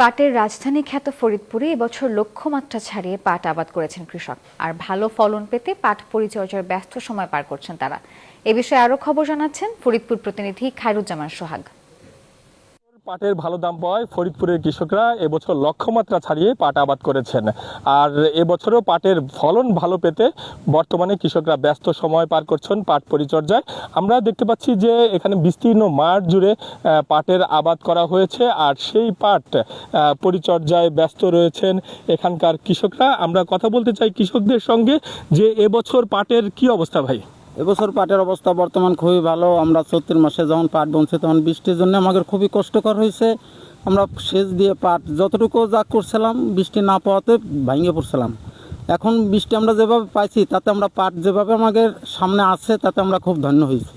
পাটের রাজধানী খ্যাত ফরিদপুরে এবছর লক্ষ্যমাত্রা ছাড়িয়ে পাট আবাদ করেছেন কৃষক। আর ভালো ফলন পেতে পাট পরিচর্যার ব্যস্ত সময় পার করছেন তারা। এ বিষয়ে আরও খবর জানাচ্ছেন ফরিদপুর প্রতিনিধি খায়রুজ্জামান সোহাগ। পাটের ভালো দাম পাওয়ায় ফরিদপুরের কৃষকরা এবছর লক্ষ্যমাত্রা ছাড়িয়ে পাট আবাদ করেছেন। আর এবছরও পাটের ফলন ভালো পেতে বর্তমানে কৃষকরা ব্যস্ত সময় পার করছেন পাট পরিচর্যায়। আমরা দেখতে পাচ্ছি যে এখানে বিস্তীর্ণ মাঠ জুড়ে পাটের আবাদ করা হয়েছে আর সেই পাট পরিচর্যায় ব্যস্ত রয়েছেন এখানকার কৃষকরা। আমরা কথা বলতে চাই কৃষকদের সঙ্গে যে এবছর পাটের কি অবস্থা ভাই? এবছর পাটের অবস্থা বর্তমান খুবই ভালো। আমরা চৈত্র মাসে যখন পাট বনছি তখন বৃষ্টির জন্য আমাদের খুবই কষ্টকর হয়েছে। আমরা সেচ দিয়ে পাট যতটুকু যা করছিলাম, বৃষ্টি না পাওয়াতে ভাঙে পড়ছিলাম। এখন বৃষ্টি আমরা যেভাবে পাইছি, তাতে আমরা পাট যেভাবে আমাদের সামনে আছে, তাতে আমরা খুব ধন্য হয়েছি।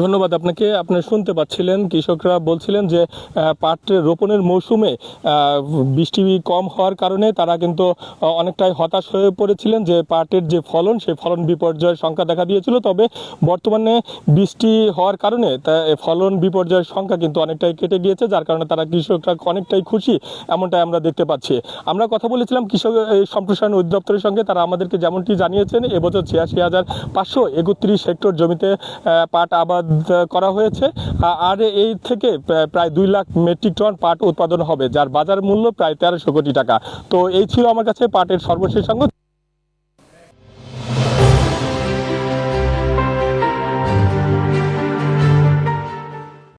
ধন্যবাদ আপনাকে। আপনি শুনতে পাচ্ছিলেন, কৃষকরা বলছিলেন যে পাট রোপণের মৌসুমে বৃষ্টি কম হওয়ার কারণে তারা কিন্তু অনেকটাই হতাশ হয়ে পড়েছিলেন যে, পাটের যে ফলন সেই ফলন বিপর্যয়ের সংখ্যা দেখা দিয়েছিল। তবে বর্তমানে বৃষ্টি হওয়ার কারণে তা ফলন বিপর্যয়ের সংখ্যা কিন্তু অনেকটাই কেটে গিয়েছে, যার কারণে তারা কৃষকরা অনেকটাই খুশি, এমনটাই আমরা দেখতে পাচ্ছি। আমরা কথা বলেছিলাম কৃষক সম্প্রসারণ অধিদপ্তরের সঙ্গে, তারা আমাদেরকে যেমনটি জানিয়েছেন, এবছর ছিয়াশি হাজার পাঁচশো একত্রিশ হেক্টর জমিতে পাট আবাদ করা হয়েছে। আর এই থেকে প্রায়- দুই লাখ মেট্রিক টন পাট উৎপাদন হবে, যার বাজার মূল্য প্রায় তেরোশো কোটি টাকা। তো এই ছিল আমার কাছে পাটের সর্বশেষ সংখ্যা